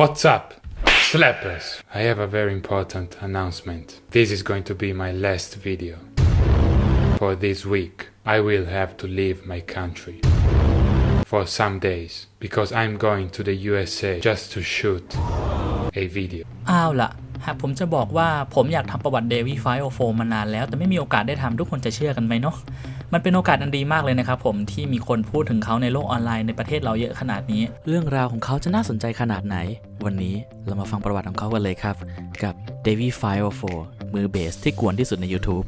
What's up? Slappers! I have a very important announcement. This is going to be my last video. For this week, I will have to leave my country. For some days, because I'm going to the USA just to shoot a video. อ้าวล่ะ หากผมจะบอกว่าผมอยากทำประวัติเดวี่ไฟโอโฟมานานแล้ว แต่ไม่มีโอกาสได้ทำทุกคนจะเชื่อกันไหมเนาะ มันเป็นโอกาสอันดีมากเลยนะครับผมที่มีคนพูดถึงเขาในโลกออนไลน์ในประเทศเราเยอะขนาดนี้ เรื่องราวของเขาจะน่าสนใจขนาดไหน วันนี้เรามาฟังประวัติของเขากันเลยครับ กับ d a v i 504มือเบสที่กวนที่สุดใน YouTube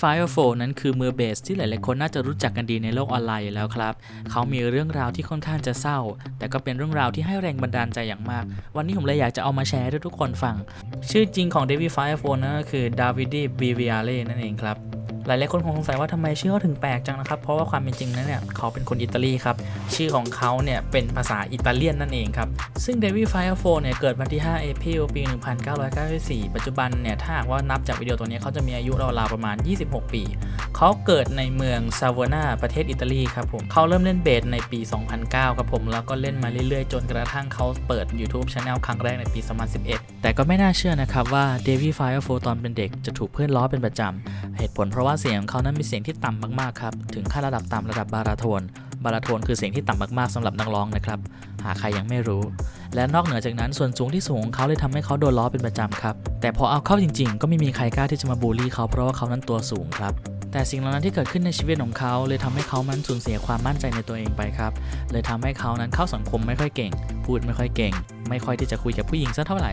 เดวี่ไฟโอนั้นคือมือเบสที่หลายๆคนน่าจะรู้จักกันดีในโลกออนไลน์แล้วครับ เขามีเรื่องราวที่ค่อนข้างจะเศร้า แต่ก็เป็นเรื่องราวที่ให้แรงบันดาลใจอย่างมาก วันนี้ผมเลยอยากจะเอามาแชร์ให้ทุกคนฟัง ชื่อจริงของเดวี่ไฟโอโฟนั่นก็คือดาวิดีบีวิอาเล่นั่นเองครับหลายๆคนคงสงสัยว่าทำไมชื่อเขาถึงแปลกจังนะครับ เพราะว่าความเป็นจริงนั้นเนี่ยเขาเป็นคนอิตาลีครับ ชื่อของเขาเนี่ยเป็นภาษาอิตาเลียนนั่นเองครับ ซึ่งเดวิดไฟโฟเนี่ยเกิดวันที่ 5 เอพ i ลปี 1994 ปัจจุบันเนี่ยถ้าหากว่านับจากวิดีโอตัวนี้เขาจะมีอายุราวๆประมาณ 26 ปี เขาเกิดในเมืองซาวานาประเทศอิตาลีครับผมเขาเริ่มเล่นเบสในปี 2009 ครับผม แล้วก็เล่นมาเรื่อยๆ จนกระทั่งเขาเปิด YouTube Channel ครั้งแรกในปี 2011 แต่ก็ไม่น่าเชื่อนะครับว่าเดวิดไฟโฟตอนเป็นเด็กจะถูกเพื่อนล้อเป็นประจำ เหตุผลเพราะว่าเสียงของเขานั้นมีเสียงที่ต่ำมากๆครับ ถึงขั้นระดับต่ำระดับบาราโทน บาราโทนคือเสียงที่ต่ำมากๆสำหรับนักร้องนะครับ หากใครยังไม่รู้ และนอกเหนือจากนั้นส่วนสูงที่สูงของเขาเลยทำให้เขาโดนล้อเป็นประจำครับ แต่พอเอาเข้าจริง ๆ ก็ไม่มีใครกล้าที่จะมาบูลลี่เขาเพราะว่าเขานั้นตัวสูงครับแต่สิ่งเหล่านั้นที่เกิดขึ้นในชีวิตของเขาเลยทำให้เขามันสูญเสียความมั่นใจในตัวเองไปครับ เลยทำให้เขานั้นเข้าสังคมไม่ค่อยเก่ง พูดไม่ค่อยเก่ง ไม่ค่อยที่จะคุยกับผู้หญิงสักเท่าไหร่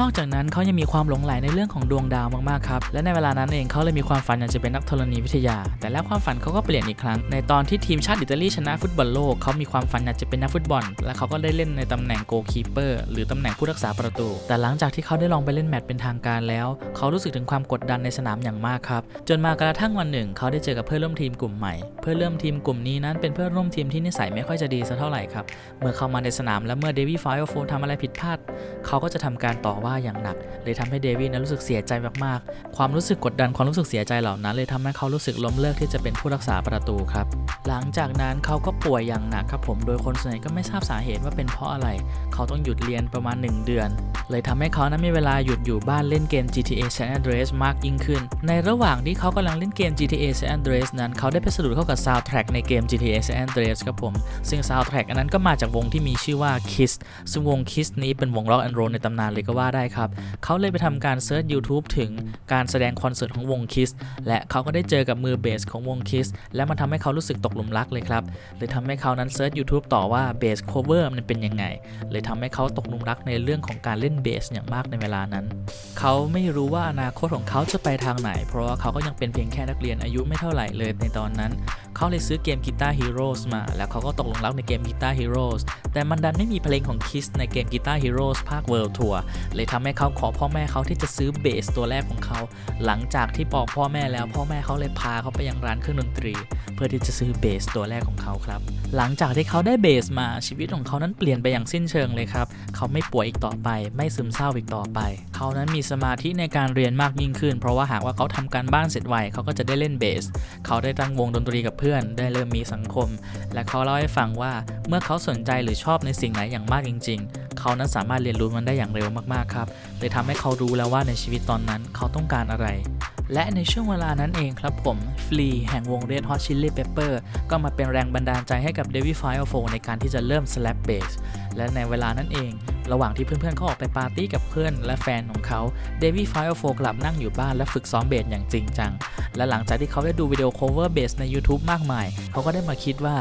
นอกจากนั้นเขายังมีความหลงใหลในเรื่องของดวงดาวมากๆครับ และในเวลานั้นเองเขาเลยมีความฝันอยากจะเป็นนักธรณีวิทยา แต่แล้วความฝันเขาก็เปลี่ยนอีกครั้ง ในตอนที่ทีมชาติอิตาลีชนะฟุตบอลโลกเขามีความฝันอยากจะเป็นนักฟุตบอล และเขาก็ได้เล่นในตำแหน่งโกลคีเปอร์หรือตำแหน่งผู้รักษาประตู แต่หลังจากที่เขาได้ลองไปเล่นแมตช์เป็นทางการแล้ว เขารู้สึกถึงความกดดันในสนามอย่างมากครับ จนมากระทั่งวันหนึ่ง เขาได้เจอกับเพื่อนร่วมทีมกลุ่มใหม่ เพื่อนร่วมทีมกลุ่มนี้นั้นเป็นเพื่อนร่วมทีมที่นิสัยไม่ค่อยจะดีสักเท่าไหร่ครับ เมื่อเข้ามาในสนามและเมื่อเดวี่ไฟโฟทำอะไรผิดพลาด เขาก็จะทำการต่อว่าอย่างหนัก เลยทำให้เดวิดนั้นรู้สึกเสียใจมากๆ ความรู้สึกกดดันความรู้สึกเสียใจเหล่านั้น เลยทำให้เขารู้สึกล้มเลิกที่จะเป็นผู้รักษาประตูครับ หลังจากนั้นเขาก็ป่วยอย่างหนักครับผม โดยคนส่วนใหญ่ก็ไม่ทราบสาเหตุว่าเป็นเพราะอะไร เขาต้องหยุดเรียนประมาณ 1 เดือน เลยทำให้เขานั้นมีเวลาหยุดอยู่บ้านเล่นเกม GTA San Andreas มากยิ่งขึ้น ในระหว่างที่เขากำลังเล่นเกม GTA San Andreas นั้น เขาได้ไปสะดุดเข้ากับซาวด์แทร็กในเกม GTA San Andreas ครับผม ซึ่งซาวด์แทร็กอันนั้นก็มาจากวงที่มีชื่อว่า Kiss ซึ่งวง Kiss นี้เป็นวง Rock and Roll ในตำนานเลยก็ว่าได้ครับ เขาเลยไปทำการเซิร์ช YouTube ถึงการแสดงคอนเสิร์ตของวง Kiss และเขาก็ได้เจอกับมือเบสของวง Kiss และมันทำให้เขารู้สึกตกหลุมรักเลยครับเลยทำให้เขานั้นเซิร์ช YouTube ต่อว่าเบส cover มันเป็นยังไง เลยทำให้เขาตกหลุมรักในเรื่องของการเล่นเบสอย่างมากในเวลานั้น เขาไม่รู้ว่าอนาคตของเขาจะไปทางไหน เพราะว่าเขาก็ยังเป็นเพียงแค่นักเรียนอายุไม่เท่าไหร่เลยในตอนนั้น เขาเลยซื้อเกม Guitar Heroes มา แล้วเขาก็ตกหลุมรักในเกม Guitar Heroes แต่มันดันไม่มีเพลงของ Kiss ในเกม Guitar Heroes ภาค World Tour เลยทำให้เขาขอพ่อแม่เขาที่จะซื้อเบสตัวแรกของเขา หลังจากที่บอกพ่อแม่แล้ว พ่อแม่เขาเลยพาเขาไปยังร้านเครื่องดนตรี เพื่อที่จะซื้อเบสตัวแรกของเขาครับ หลังจากที่เขาได้เบสมาชีวิตของเขานั้นเปลี่ยนไปอย่างสิ้นเชิงเลยครับ เขาไม่ป่วยอีกต่อไป ไม่ซึมเศร้าอีกต่อไป เขานั้นมีสมาธิในการเรียนมากยิ่งขึ้น เพราะว่าหากว่าเขาทำการบ้านเสร็จไวเขาก็จะได้เล่นเบส เขาได้ตั้งวงดนตรีกับเพื่อน ได้เริ่มมีสังคม และเขาเล่าให้ฟังว่าเมื่อเขาสนใจหรือชอบในสิ่งไหนอย่างมากจริง ๆ เขานั้นสามารถเรียนรู้มันได้อย่างเร็วมากๆครับเลยทำให้เขารู้แล้วว่าในชีวิตตอนนั้นเขาต้องการอะไร และในช่วงเวลานั้นเองครับผมฟลีแห่งวง Red Hot Chili Pepper ก็มาเป็นแรงบันดาลใจให้กับ David f i o ในการที่จะเริ่ม slap bass และในเวลานั้นเอง ระหว่างที่เพื่อนๆเขาออกไปปาร์ตี้กับเพื่อนและแฟนของเขา David f i o กลับนั่งอยู่บ้านและฝึกซ้อมเบสอย่างจริงจัง และหลังจากที่เขาได้ดูวิดีโอ cover bass ใน YouTube มากมาย เขาก็ได้มาคิดว่า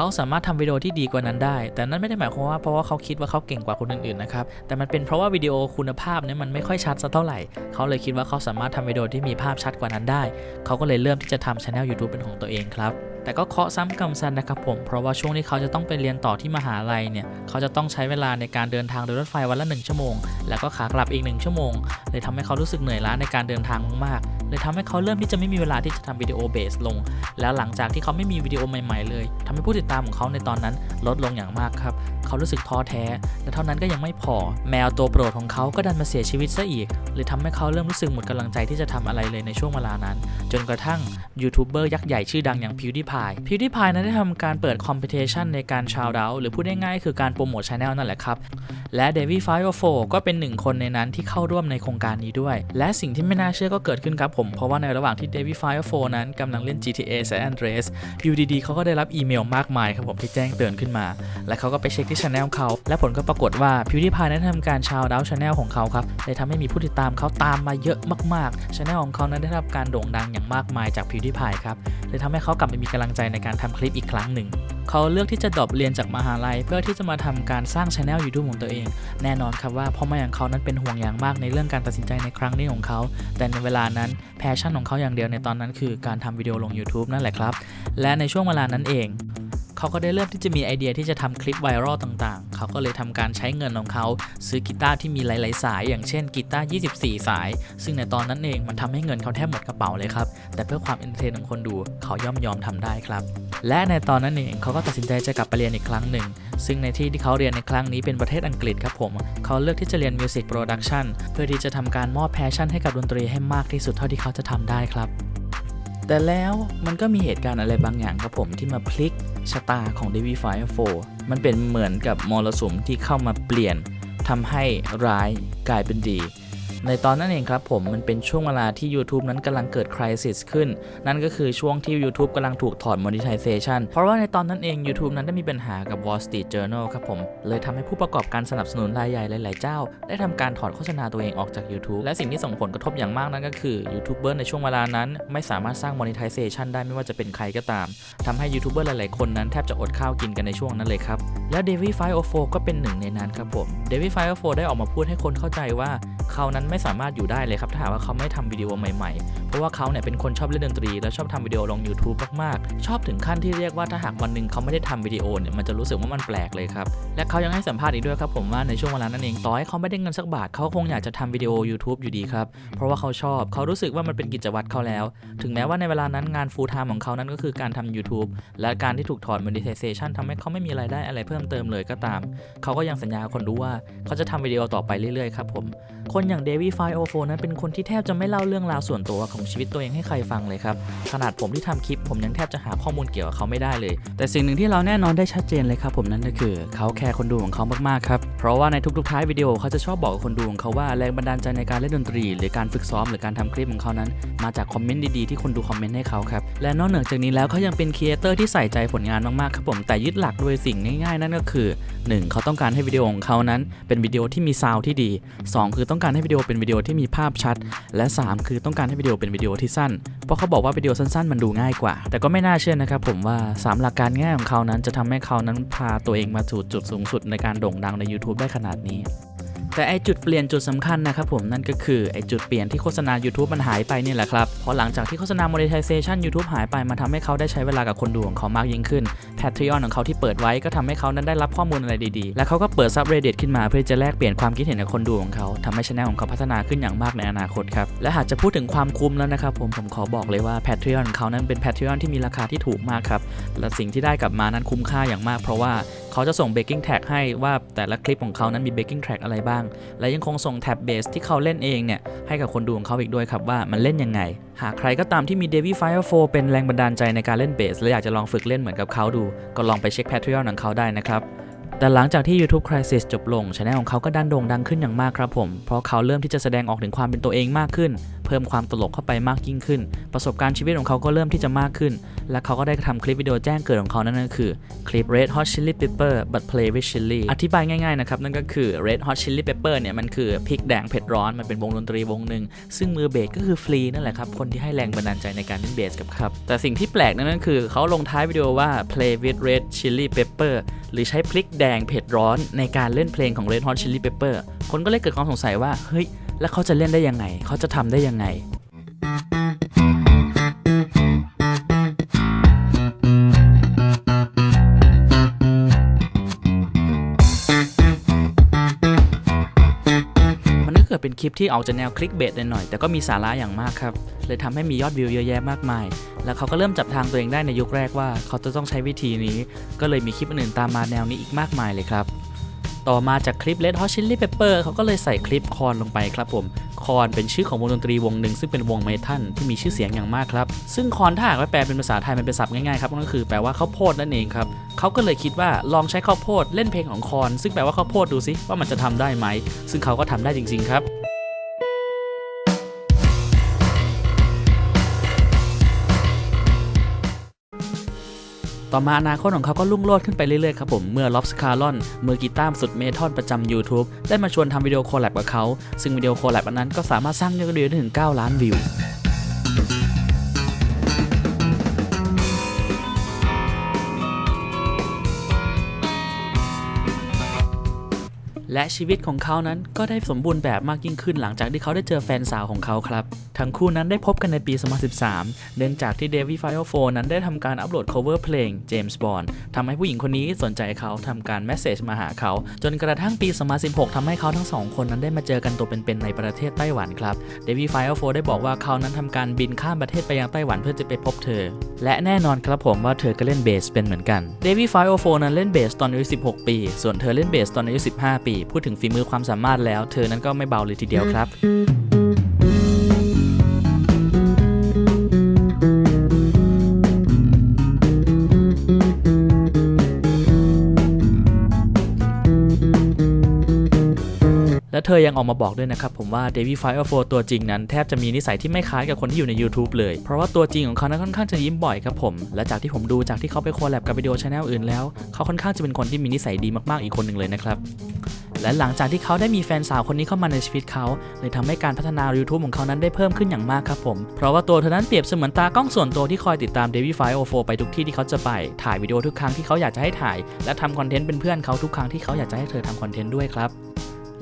เขาสามารถทำวิดีโอที่ดีกว่านั้นได้ แต่นั่นไม่ได้หมายความว่าเพราะว่าเขาคิดว่าเขาเก่งกว่าคนอื่นๆนะครับ แต่มันเป็นเพราะว่าวิดีโอคุณภาพเนี่ยมันไม่ค่อยชัดสักเท่าไหร่ เขาเลยคิดว่าเขาสามารถทำวิดีโอที่มีภาพชัดกว่านั้นได้ เขาก็เลยเริ่มที่จะทำช anel YouTube เป็นของตัวเองครับแต่ก็เคาะซ้ำกำซันนะครับผม เพราะว่าช่วงที่เขาจะต้องไปเรียนต่อที่มหาลัยเนี่ย เขาจะต้องใช้เวลาในการเดินทางโดยรถไฟวันละ 1 ชั่วโมง แล้วก็ขากลับอีก 1 ชั่วโมง เลยทำให้เขารู้สึกเหนื่อยล้าในการเดินทางมากๆ เลยทำให้เขาเริ่มที่จะไม่มีเวลาที่จะทำวิดีโอเบสลง แล้วหลังจากที่เขาไม่มีวิดีโอใหม่ๆ เลยทำให้ผู้ติดตามของเขาในตอนนั้นลดลงอย่างมากครับ เขารู้สึกท้อแท้ และเท่านั้นก็ยังไม่พอ แมวตัวโปรดของเขาก็ดันมาเสียชีวิตซะอีกเลยทำให้เขาเริ่มรู้สึกหมดกำลังใจที่จะทำอะไรเลยในช่วงเวลานั้น จนกระทั่งยูทูบเบอร์ยักษ์ใหญ่ชื่อดังอย่าง PewDiePie PewDiePie นั้นได้ทำการเปิดคอมเพ t i ชันในการชาวดาวหรือพูดง่ายๆคือการโปรโมทช anel นั่นแหละครับและ d a v i 504ก็เป็นหนึ่งคนในนั้นที่เข้าร่วมในโครงการนี้ด้วย และสิ่งที่ไม่น่าเชื่อก็เกิดขึ้นครับผมเพราะว่าในระหว่างที่ d a v i 504นั้นกำลังเล่น GTA San Andreas อยู่ดีๆเขาก็ได้รับอีเมลมากมายครับผมที่แจ้งเตือนขึ้นมา และเขาก็ไปเช็คที่ช anel เขา และผลก็ปรากฏว่า PewDiePie นั้นทำการชาวดาวช anel ของเขาครับเลยทำให้มีผู้ติดตามเขาตามมาเยอะมากๆช anel ของเขานั้นได้รับการโด่งดังอย่างมากมายจาก PewDiePie ครับเลยทำให้เขากลับมามีกำลังใจในการทำคลิปอีกครั้งหนึ่ง เขาเลือกที่จะดรอปเรียนจากมหาลัย เพื่อที่จะมาทำการสร้างช anel YouTube ของตัวเอง แน่นอนครับว่าพ่อแม่ของเขานั้นเป็นห่วงอย่างมากในเรื่องการตัดสินใจในครั้งนี้ของเขา แต่ในเวลานั้นแพชชั่นของเขาอย่างเดียวในตอนนั้นคือการทำวิดีโอลง YouTube นั่นแหละครับ และในช่วงเวลานั้นเอง เขาก็ได้เริ่มที่จะมีไอเดียที่จะทำคลิปไวรัลต่างๆ เขาก็เลยทำการใช้เงินของเขา ซื้อกีตาร์ที่มีหลาย ๆ สาย อย่างเช่นกีตาร์ 24 สาย ซึ่งในตอนนั้นเองมันทำให้เงินเขาแทบหมดกระเป๋าเลยครับ แต่เพื่อความเอนเตอร์เทนของคนดูเขาย่อมยอมทำได้ครับ และในตอนนั้นเองเขาก็ตัดสินใจจะกลับไปเรียนอีกครั้งหนึ่ง ซึ่งในที่ที่เขาเรียนในครั้งนี้เป็นประเทศอังกฤษครับผม เขาเลือกที่จะเรียนมิวสิกโปรดักชันเพื่อที่จะทำการมอบแพชชั่นให้กับดนตรีให้มากที่สุดเท่าที่เขาจะทำได้ครับ แต่แล้วมันก็มีเหตุการณ์อะไรบางอย่างครับผมที่มาพลิกชะตาของ d a v i Fire 4มันเป็นเหมือนกับมรสุมที่เข้ามาเปลี่ยนทำให้ร้ายกลายเป็นดี ในตอนนั้นเองครับผมมันเป็นช่วงเวลาที่ YouTube นั้นกำลังเกิดคริสิสขึ้น นั่นก็คือช่วงที่ YouTube กำลังถูกถอด monetization เพราะว่าในตอนนั้นเอง YouTube นั้นได้มีปัญหากับ Wall Street Journal ครับผม เลยทำให้ผู้ประกอบการสนับสนุนรายใหญ่หลาย ๆ เจ้า ได้ทำการถอดโฆษณาตัวเองออกจาก YouTube และสิ่งที่ส่งผลกระทบอย่างมากนั่นก็คือยูทูบเบอร์ในช่วงเวลานั้นไม่สามารถสร้าง monetization ได้ไม่ว่าจะเป็นใครก็ตามทำให้ยูทูบเบอร์หลาย ๆ คนนั้นแทบจะอดข้าวกินกันในช่วงนั้นเลยครับและ d a v i 504ก็เป็นหนึ่งในนั้นครับผม d a v i 504ได้ออกมาพูดให้คนเข้าใจว่าเขานั้นไม่สามารถอยู่ได้เลยครับถ้าหากว่าเขาไม่ทำวิดีโอใหม่ๆ เพราะว่าเขาเนี่ยเป็นคนชอบเล่นดนตรี และชอบทำวิดีโอลง YouTube มากๆ ชอบถึงขั้นที่เรียกว่าถ้าหากวันหนึ่งเขาไม่ได้ทำวิดีโอเนี่ยมันจะรู้สึกว่ามันแปลกเลยครับ และเขายังให้สัมภาษณ์อีกด้วยครับผมว่าในช่วงเวลานั้นเองต่อให้เขาไม่ได้เงินสักบาทเขาคงอยากจะทำวิดีโอ YouTube อยู่ดีครับเพราะว่าเขาชอบเขารู้สึกว่ามันเป็นกิจวัตรเขาแล้ว ถึงแม้ว่าในเวลานั้นงาน full time ของเขานั้นก็คือการทำ YouTube และการที่ถูกถอด monetization ทำให้เขาไม่มีรายได้อะไรเพิ่มเติมเลยก็ตาม เขาก็ยังสัญญาคนดูว่าเขาจะทำวิดีโอต่อไปเรื่อยๆครับผมคนอย่างเดวี่ไฟโอโฟนั้นเป็นคนที่แทบจะไม่เล่าเรื่องราวส่วนตัวของชีวิตตัวเองให้ใครฟังเลยครับ ขนาดผมที่ทำคลิป ผมยังแทบจะหาข้อมูลเกี่ยวกับเขาไม่ได้เลย แต่สิ่งหนึ่งที่เราแน่นอนได้ชัดเจนเลยครับผมนั่นก็คือ เขาแคร์คนดูของเขามากๆครับเพราะว่าในทุกๆท้ายวิดีโอเขาจะชอบบอกกับคนดูของเขาว่าแรงบันดาลใจในการเล่นดนตรี หรือการฝึกซ้อมหรือการทำคลิปของเขานั้น มาจากคอมเมนต์ดีๆที่คนดูคอมเมนต์ให้เขาครับและนอกเหนือจากนี้แล้วเขายังเป็นครีเอเตอร์ที่ใส่ใจผลงานมากๆครับผมแต่ยึดหลักโดยสิ่งง่ายๆ นั่นก็คือ 1. เขาต้องการให้วิดีโอของเขานั้น เป็นวิดีโอที่มีซาวด์ที่ดี 2. คือต้องการให้วิดีโอเป็นวิดีโอที่มีภาพชัด และ 3 คือต้องการให้วิดีโอเป็นวิดีโอที่สั้น เพราะเขาบอกว่าวิดีโอสั้นๆ มันดูง่ายกว่า แต่ก็ไม่น่าเชื่อนะครับผมว่า 3 หลักการง่ายของเขานั้นจะทำให้เขานั้นพาตัวเองมาสู่จุดสูงสุดในการโด่งดังใน YouTube ได้ขนาดนี้ แต่ไอจุดเปลี่ยนจุดสำคัญนะครับผมนั่นก็คือไอจุดเปลี่ยนที่โฆษณา YouTube มันหายไปนี่แหละครับเพราะหลังจากที่โฆษณา monetization YouTube หายไปมาทำให้เขาได้ใช้เวลากับคนดูของเขามากยิ่งขึ้น Patreon ของเขาที่เปิดไว้ก็ทำให้เขานั้นได้รับข้อมูลอะไรดีๆ และเขาก็เปิด subreddit ขึ้นมาเพื่อจะแลกเปลี่ยนความคิดเห็นกับคนดูของเขาทำให้ช anel ของเขาพัฒนาขึ้นอย่างมากในอนาคตครับและหากจะพูดถึงความคุ้มแล้วนะครับผมผมขอบอกเลยว่า Patreon ของเขานั้นเป็น Patreon ที่มีราคาที่ถูกมากครับและสิ่งที่ได้กลับมานั้นคุ้มค่าอย่างมาก เพราะว่าเขาจะส่ง baking tag ให้ว่าแต่ละคลิปของเขานั้นมี baking track อะไรบ้างและยังคงส่งแท็บเบสที่เขาเล่นเองเนี่ยให้กับคนดูของเขาอีกด้วยครับว่ามันเล่นยังไง หากใครก็ตามที่มี d a v i Fire 4เป็นแรงบันดาลใจในการเล่นเบสและอยากจะลองฝึกเล่นเหมือนกับเขาดู ก็ลองไปเช็ค Patreon ของเขาได้นะครับ แต่หลังจากที่ YouTube Crisis จบลงช anel ของเขาก็ดันโด่งดังขึ้นอย่างมากครับผม เพราะเขาเริ่มที่จะแสดงออกถึงความเป็นตัวเองมากขึ้น เพิ่มความตลกเข้าไปมากยิ่งขึ้น ประสบการณ์ชีวิตของเขาก็เริ่มที่จะมากขึ้น และเขาก็ได้ทำคลิปวิดีโอแจ้งเกิดของเขานั่นก็คือคลิป Red Hot Chili Pepper but play with chili อธิบายง่ายๆนะครับนั่นก็คือ Red Hot Chili Pepper เนี่ยมันคือพริกแดงเผ็ดร้อนมันเป็นวงดนตรีวงหนึ่งซึ่งมือเบสก็คือฟรีนั่นแหละครับคนที่ให้แรงบันดาลใจในการเล่นเบสกับครับแต่สิ่งที่แปลกนั่นก็คือเขาลงท้ายวิดีโอว่า play with red chili pepper หรือใช้พริกแดงเผ็ดร้อนในการเล่นเพลงของ Red Hot Chili Pepper คนก็เลยเกิดความสงสัยว่า เฮ้ย แล้วเขาจะเล่นได้ยังไง เขาจะทำได้ยังไง ก็เกิดเป็นคลิปที่ออกจะแนวคลิกเบสหน่อยๆแต่ก็มีสาระอย่างมากครับ เลยทำให้มียอดวิวเยอะแยะมากมาย แล้วเขาก็เริ่มจับทางตัวเองได้ในยุคแรกว่า เขาจะต้องใช้วิธีนี้ ก็เลยมีคลิปอื่นๆตามมาแนวนี้อีกมากมายเลยครับ ต่อมาจากคลิป Red Hot Chili Pepper เขาก็เลยใส่คลิปคอนลงไปครับผมคอนเป็นชื่อของวงดนตรีวงหนึ่งซึ่งเป็นวงเมทัลที่มีชื่อเสียงอย่างมากครับ ซึ่งคอนถ้าหากว่าแปลเป็นภาษาไทยมันเป็นศัพท์ง่ายๆครับก็คือแปลว่าข้าวโพดนั่นเองครับเขาก็เลยคิดว่าลองใช้ข้าวโพดเล่นเพลงของคอน ซึ่งแปลว่าข้าวโพดดูซิว่ามันจะทำได้ไหมซึ่งเขาก็ทำได้จริงๆครับ ต่อมาอนาคตของเขาก็ลุ่งโรดขึ้นไปเรื่อยๆครับผมเมื่อล็อบสคาร์ลอนมือกีตาร์สุดเมทัลประจำ YouTube ได้มาชวนทำวิดีโอคอลแลบกับเขา ซึ่งวิดีโอคอลแลบอันนั้นก็สามารถสร้างยอดวิวได้ถึง 9 ล้านวิว และชีวิตของเขานั้นก็ได้สมบูรณ์แบบมากยิ่งขึ้นหลังจากที่เขาได้เจอแฟนสาวของเขาครับ ทั้งคู่นั้นได้พบกันในปี 2013 เนื่องจากที่เดวี่ไฟโอโฟนั้นได้ทำการอัปโหลด cover เพลง James Bond ทำให้ผู้หญิงคนนี้สนใจเขาทำการแมสเซจมาหาเขา จนกระทั่งปี 2016ทำให้เขาทั้งสองคนนั้นได้มาเจอกันตัวเป็นๆในประเทศไต้หวันครับ เดวี่ไฟโอโฟได้บอกว่าเขานั้นทำการบินข้ามประเทศไปยังไต้หวันเพื่อจะไปพบเธอ และแน่นอนครับผมว่าเธอก็เล่นเบสเป็นเหมือนกันเดวี่ไฟโอโฟนั้นเล่นเบสตอนอายุ 16 ปี ส่วนเธอเล่นเบสตอนอายุ 15 ปี พูดถึงฝีมือความสามารถแล้ว เธอนั้นก็ไม่เบาเลยทีเดียวครับ เธอยังออกมาบอกด้วยนะครับผมว่า d a v i d f i r e 4ตัวจริงนั้นแทบจะมีนิสัยที่ไม่คล้ายกับคนที่อยู่ใน YouTube เลย เพราะว่าตัวจริงของเขานั้นค่อนข้างจะยิ้มบ่อยครับผม และจากที่ผมดูจากที่เขาไปโคแลบกับวิดีโอชาแนลอื่นแล้ว เขาค่อนข้างจะเป็นคนที่มีนิสัยดีมากๆอีกคนหนึ่งเลยนะครับและหลังจากที่เขาได้มีแฟนสาวคนนี้เข้ามาในชีวิตเขาเลยทำให้การพัฒนา YouTube ของเขานั้นได้เพิ่มขึ้นอย่างมากครับผม เพราะว่าตัวเธอนั้นเปรียบเสมือนตากล้องส่วนตัวที่คอยติดตาม d a v i d f i r e 4ไปทุกที่ที่เขาจะไป ถ่ายวิดีโอทุกครั้งที่เขาอยากจะให้ถ่าย และทำคอนเทนต์เป็นเพื่อนเขาทุกครั้งที่เขาอยากจะให้เธอทำคอนเทนต์ด้วยครับ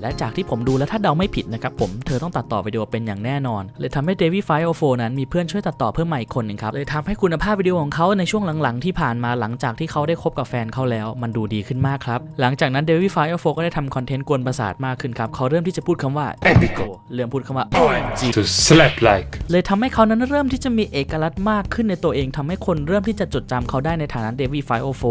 และจากที่ผมดูแล้วถ้าเดาไม่ผิดนะครับผมเธอต้องตัดต่อวิดีโอเป็นอย่างแน่นอน เลยทำให้ d a v i d f i r e 4นั้นมีเพื่อนช่วยตัดต่อเพิ่มมาอีกคนหนึ่งครับเลยทำให้คุณภาพวิดีโอของเขาในช่วงหลังๆ ที่ผ่านมาหลังจากที่เขาได้คบกับแฟนเขาแล้ว มันดูดีขึ้นมากครับ หลังจากนั้น d a v i d f i r e 4ก็ได้ทำคอนเทนต์กวนประสาทมากขึ้นครับเขาเริ่มที่จะพูดคำว่า epico เริ่มพูดคำว่า OMG To slap like. เลยทำให้เขานั้นเริ่มที่จะมีเอกลักษณ์มากขึ้นในตัวเองทำให้คนเริ่มที่จะจดจำเขาได้ในฐานะเดวี่ไฟโอโฟ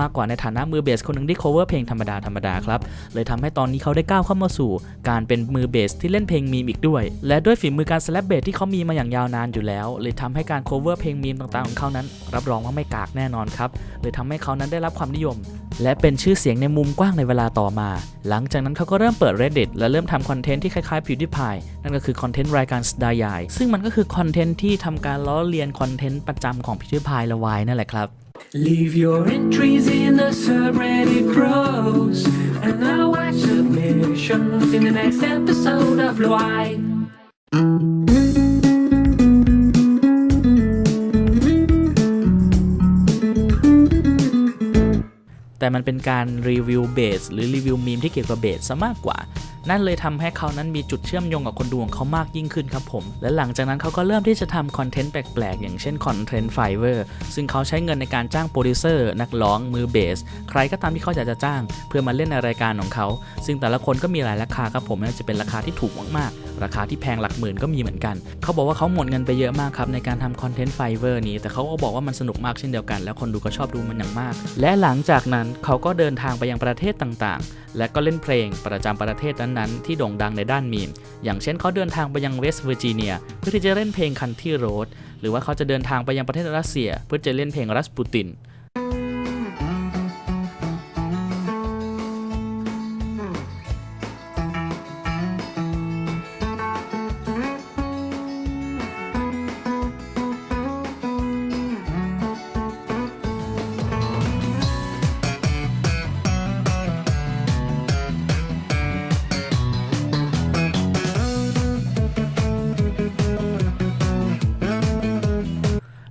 มากกว่าในฐานะมือเบสคนหนึ่งที่ cover เพลงธรรมดาธรรมดาครับเลยทำให้ตอนนี้เขาได้ก้าวเข้ามาสู่การเป็นมือเบสที่เล่นเพลงมีมอีกด้วย และด้วยฝีมือการสแลปเบสที่เขามีมาอย่างยาวนานอยู่แล้ว เลยทำให้การ cover เพลงมีมต่างๆของเขานั้น รับรองว่าไม่กากแน่นอนครับเลยทำให้เขานั้นได้รับความนิยม และเป็นชื่อเสียงในมุมกว้างในเวลาต่อมา หลังจากนั้นเขาก็เริ่มเปิด Reddit และเริ่มทำคอนเทนต์ที่คล้ายๆ PewDiePie นั่นก็คือคอนเทนต์รายการสดายายซึ่งมันก็คือคอนเทนต์ที่ทำการล้อเลียนคอนเทนต์ประจำของ PewDiePie และ Y นั่นแหละครับ Leave your entries in the subreddit pros, and I'll watch emotions in the next episode of Why. แต่มันเป็นการรีวิวเบสหรือรีวิวมีมที่เกี่ยวกับเบสซะมากกว่า นั่นเลยทำให้เขานั้นมีจุดเชื่อมโยงกับคนดูของเขามากยิ่งขึ้นครับผม และหลังจากนั้นเขาก็เริ่มที่จะทำคอนเทนต์แปลกๆ อย่างเช่นคอนเทนต์ไฟเวอร์ซึ่งเขาใช้เงินในการจ้างโปรดิวเซอร์นักร้องมือเบส ใครก็ตามที่เขาอยากจะจ้าง เพื่อมาเล่นในรายการของเขา ซึ่งแต่ละคนก็มีหลายราคาครับผมน่าจะเป็นราคาที่ถูกมากๆ ราคาที่แพงหลักหมื่นก็มีเหมือนกัน เขาบอกว่าเขาหมดเงินไปเยอะมากครับในการทำคอนเทนต์ไฟเวอร์นี้ แต่เขาก็บอกว่ามันสนุกมากเช่นเดียวกัน แล้วคนดูก็ชอบดูมันอย่างมาก และหลังจากนั้นเขาก็เดินทางไปยังประเทศต่างๆ และก็เล่นเพลงประจำประเทศนั้นๆ ที่โด่งดังในด้านมีม อย่างเช่นเขาเดินทางไปยังเวสต์เวอร์จิเนียเพื่อที่จะเล่นเพลงคันที่โรดหรือว่าเขาจะเดินทางไปยังประเทศรัสเซีย เพื่อจะเล่นเพลงรัสปูติน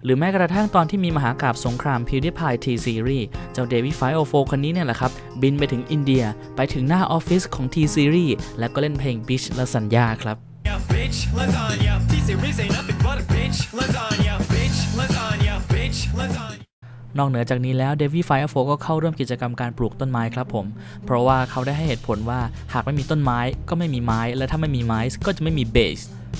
รือแม้กระทั่งตอนที่มีมหากาบสงคราม PewDiePie T Series เจ้าเดวิดไฟโอโฟคนนี้เนี่ยแหละครับ บินไปถึงอินเดียไปถึงหน้าออฟฟิศของ T Series แล้วก็เล่นเพลง Bitch และสัญญาครับ bitch lasagna. T-Series ain't nothing but a bitch lasagna. Bitch lasagna. Bitch lasagna. นอกเหนือจากนี้แล้วเดวิ f i ไ e โฟก็เข้าร่วมกิจกรรมการปลูกต้นไม้ครับผม เพราะว่าเขาได้ให้เหตุผลว่าหากไม่มีต้นไม้ก็ไม่มีไม้ และถ้าไม่มีไม้ก็จะไม่มีเบส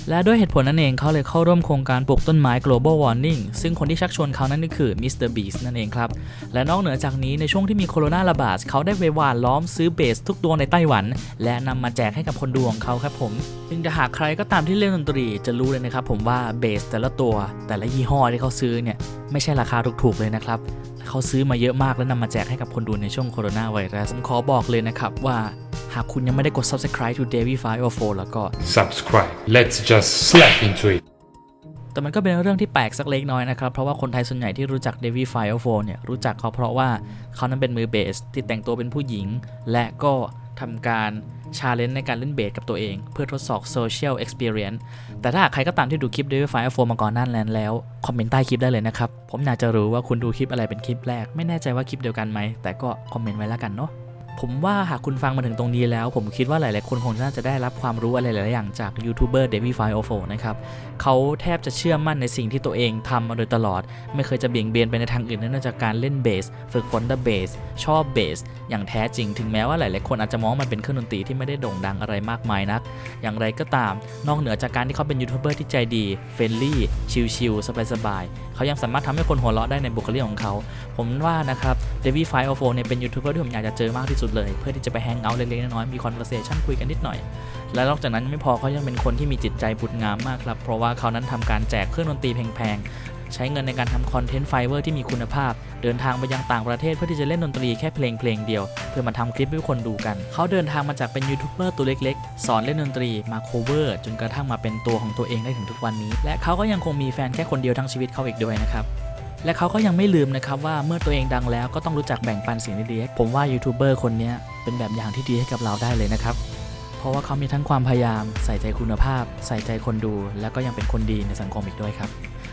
และด้วยเหตุผลนั่นเองเขาเลยเข้าร่วมโครงการปลูกต้นไม้ global warning ซึ่งคนที่ชักชวนเขานั่นก็คือมิสเตอร์บีสนั่นเองครับ และนอกเหนือจากนี้ในช่วงที่มีโคโรนาระบาดเขาได้ไปหว่านล้อมซื้อเบสทุกดวงในไต้หวัน และนำมาแจกให้กับคนดูของเขาครับผมซึ่งจะหากใครก็ตามที่เล่นดนตรีจะรู้เลยนะครับผมว่าเบสแต่ละตัวแต่ละยี่ห้อที่เขาซื้อเนี่ยไม่ใช่ราคาถูกๆเลยนะครับ เขาซื้อมาเยอะมากแล้วนำมาแจกให้กับคนดูในช่วงโคโรนาไวรัสผมขอบอกเลยนะครับว่าหากคุณยังไม่ได้กด subscribe to Davy 504แล้วก็ Subscribe. Let's just slap into it. แต่มันก็เป็นเรื่องที่แปลกสักเล็กน้อยนะครับ เพราะว่าคนไทยส่วนใหญ่ที่รู้จัก Davy 504เนี่ยรู้จักเขาเพราะว่าเขานั้นเป็นมือเบสที่แต่งตัวเป็นผู้หญิง และก็ทำการ ชาเลนจ์ในการเล่นเบสกับตัวเอง เพื่อทดสอบ social experience แต่ถ้าหากใครก็ตามที่ดูคลิป Davy 504มาก่อนหนั้นแล้ว คอมเมนต์ใต้คลิปได้เลยนะครับ ผมอยากจะรู้ว่าคุณดูคลิปอะไรเป็นคลิปแรก ไม่แน่ใจว่าคลิปเดียวกันไหม แต่ก็คอมเมนต์ไว้แล้วกันเนาะ ผมว่าหากคุณฟังมาถึงตรงนี้แล้ว ผมคิดว่าหลาย ๆ คนคงน่าจะได้รับความรู้อะไรหลาย ๆ อย่างจากยูทูบเบอร์เดวี่ไฟโอโฟนะครับเขาแทบจะเชื่อมั่นในสิ่งที่ตัวเองทำมาโดยตลอด ไม่เคยจะเบี่ยงเบนไปในทางอื่นนอกจากการเล่นเบสฝึกฝนเดอะเบสชอบเบสอย่างแท้จริง ถึงแม้ว่าหลาย ๆ คนอาจจะมองมันเป็นเครื่องดนตรีที่ไม่ได้โด่งดังอะไรมากมายนัก อย่างไรก็ตาม นอกเหนือจากการที่เขาเป็นยูทูบเบอร์ที่ใจดีเฟรนลี่ชิล ๆ สบาย ๆ เขายังสามารถทำให้คนหัวเราะได้ในบุคลิกของเขา ผมว่านะครับเดวี่ไฟโอโฟเนี่ยเป็นยูทูบเบอร์ที่ผมอยากจะเจอมากที่สุดเลย เพื่อที่จะไปแฮงเอาท์เล็กๆน้อยๆมีคอนเวอร์เซชันคุยกันนิดหน่อย และนอกจากนั้นไม่พอเขายังเป็นคนที่มีจิตใจบุญงามมากครับ เพราะว่าเขานั้นทำการแจกเครื่องดนตรีแพงๆ ใช้เงินในการทำคอนเทนต์ไฟเวอร์ที่มีคุณภาพ เดินทางไปยังต่างประเทศเพื่อที่จะเล่นดนตรีแค่เพลงเพลงเดียว เพื่อมาทำคลิปให้คนดูกัน เขาเดินทางมาจากเป็นยูทูบเบอร์ตัวเล็กๆ สอนเล่นดนตรีมาโคเวอร์จนกระทั่งมาเป็นตัวของตัวเองได้ถึงทุกวันนี้ และเขาก็ยังคงมีแฟนแค่คนเดียวทั้งชีวิตเขาอีกด้วยนะครับ และเขาก็ยังไม่ลืมนะครับว่าเมื่อตัวเองดังแล้วก็ต้องรู้จักแบ่งปันสิ่งดีๆผมว่ายูทูบเบอร์คนนี้เป็นแบบอย่างที่ดีให้กับเราได้เลยนะครับ เพราะว่าเขามีทั้งความพยายาม ใส่ใจคุณภาพ ใส่ใจคนดู แล้วก็ยังเป็นคนดีในสังคมอีกด้วยครับ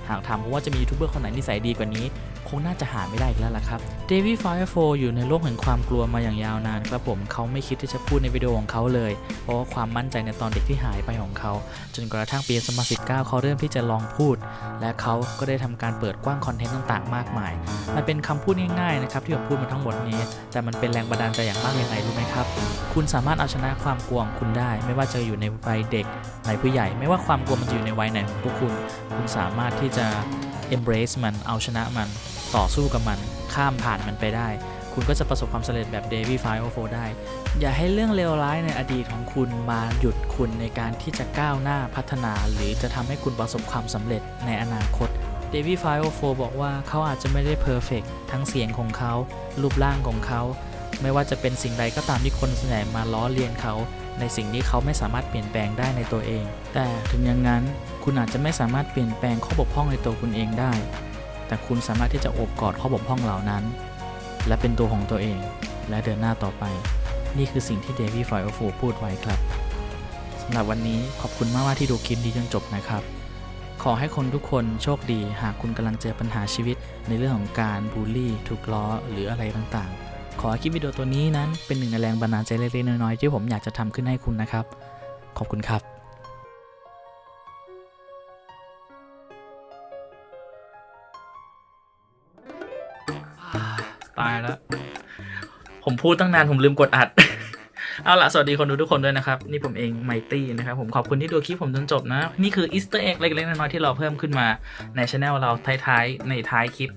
หากถามผมว่าจะมียูทูบเบอร์คนไหนนิสัยดีกว่านี้ คงน่าจะหาไม่ได้อีกแล้วล่ะครับเดวิดไฟโฟอยู่ในโลกแห่งความกลัวมาอย่างยาวนานครับผมเขาไม่คิดที่จะพูดในวิดีโอของเขาเลย เพราะว่าความมั่นใจในตอนเด็กที่หายไปของเขา จนกระทั่งปี 2019 เขาเริ่มที่จะลองพูด และเขาก็ได้ทำการเปิดกว้างคอนเทนต์ต่างๆ มากมาย มันเป็นคำพูดง่ายๆนะครับที่ผมพูดมาทั้งหมดนี้ แต่มันเป็นแรงบันดาลใจอย่างมากยังไงรู้ไหมครับ คุณสามารถเอาชนะความกลัวของคุณได้ ไม่ว่าจะอยู่ในวัยเด็กในผู้ใหญ่ ไม่ว่าความกลัวมันจะอยู่ในวัยไหนของพวกคุณ คุณสามารถที่จะ embrace มันเอาชนะมัน ต่อสู้กับมันข้ามผ่านมันไปได้ คุณก็จะประสบความสำเร็จแบบเดวี่ไฟโอโฟได้ อย่าให้เรื่องเลวร้ายในอดีตของคุณมาหยุดคุณในการที่จะก้าวหน้าพัฒนา หรือจะทำให้คุณประสบความสำเร็จในอนาคตเดวี่ไฟโอโฟบอกว่าเขาอาจจะไม่ได้เพอร์เฟกทั้งเสียงของเขา รูปร่างของเขา ไม่ว่าจะเป็นสิ่งใดก็ตามที่คนส่วนใหญ่มาล้อเลียนเขา ในสิ่งที่เขาไม่สามารถเปลี่ยนแปลงได้ในตัวเอง แต่ถึงอย่างนั้นคุณอาจจะไม่สามารถเปลี่ยนแปลงข้อบกพร่องในตัวคุณเองได้ แต่คุณสามารถที่จะโอบกอดข้อบกพร่องเหล่านั้น และเป็นตัวของตัวเอง และเดินหน้าต่อไป นี่คือสิ่งที่เดวี่ฟอยโฟพูดไว้ครับสำหรับวันนี้ขอบคุณมากว่าที่ดูคลิปนี้จนจบนะครับ ขอให้คนทุกคนโชคดีหากคุณกำลังเจอปัญหาชีวิต ในเรื่องของการบูลลี่ ถูกล้อหรืออะไรต่างๆ ขอให้คลิปวิดีโอตัวนี้นั้นเป็นหนึ่งในแรงบันดาลใจเล็กๆน้อยๆที่ผมอยากจะทำขึ้นให้คุณนะครับ ขอบคุณครับ ผมพูดตั้งนานผมลืมกดอัด เอาละสวัสดีคนดูทุกคนด้วยนะครับ นี่ผมเองไมตี้นะครับ ผมขอบคุณที่ดูคลิปผมจนจบนะ นี่คืออีสเตอร์เอ็กเล็กๆน้อยๆที่เราเพิ่มขึ้นมาในช anel เราท้ายๆในท้ายคลิป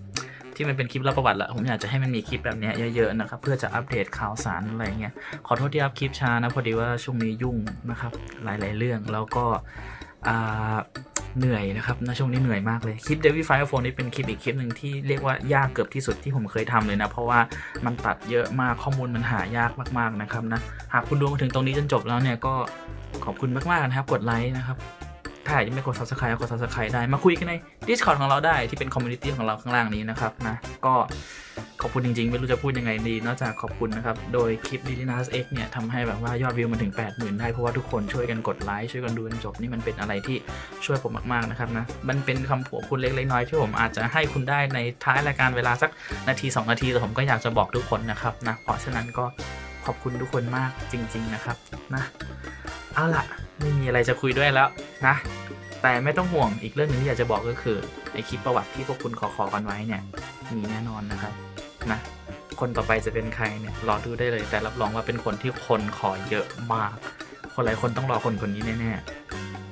ที่มันเป็นคลิปเล่าประวัติละผมอยากจะให้มันมีคลิปแบบนี้เยอะๆนะครับ เพื่อจะอัปเดตข่าวสารอะไรเงี้ยขอโทษที่อัพคลิปช้านะพอดีว่าช่วงนี้ยุ่งนะครับหลายๆเรื่องแล้วก็อ่า เหนื่อยนะครับนะช่วงนี้เหนื่อยมากเลย คลิป d e v i f i r e Phone นี่เป็นคลิปอีกคลิปหนึ่งที่เรียกว่ายากเกือบที่สุดที่ผมเคยทำเลยนะ เพราะว่ามันตัดเยอะมากข้อมูลมันหายากมากๆนะครับนะ หากคุณดูมาถึงตรงนี้จนจบแล้วเนี่ยก็ขอบคุณมากๆนะครับ กดไลค์นะครับ ถ้ายังไม่กด subscribe ก็กด subscribe ได้มาคุยกันใน Discord ของเราได้ที่เป็นคอมมูนิตี้ของเราข้างล่างนี้นะครับนะก็ขอบคุณจริงๆ ไม่รู้จะพูดยังไงดี นอกจากขอบคุณนะครับ โดยคลิป d i n a s X เนี่ยทำให้แบบว่ายอดวิวมันถึง 80,000 ได้ เพราะว่าทุกคนช่วยกันกดไลค์ช่วยกันดูจนจบนี่มันเป็นอะไรที่ช่วยผมมากๆนะครับนะมันเป็นคำขอบคุณเล็กๆน้อยๆที่ผมอาจจะให้คุณได้ในท้ายรายการเวลาสักนาที 2 นาทีแต่ผมก็อยากจะบอกทุกคนนะครับนะเพราะฉะนั้นก็ขอบคุณทุกคนมากจริง ๆนะครับนะ เอาละไม่มีอะไรจะคุยด้วยแล้วนะ แต่ไม่ต้องห่วงอีกเรื่องหนึ่งที่อยากจะบอกก็คือไอคลิปประวัติที่พวกคุณขอขอกันไว้เนี่ยมีแน่นอนนะครับนะคนต่อไปจะเป็นใครเนี่ยรอดูได้เลย แต่รับรองว่าเป็นคนที่คนขอเยอะมาก คนหลายคนต้องรอคนคนนี้แน่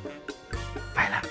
ๆไปละ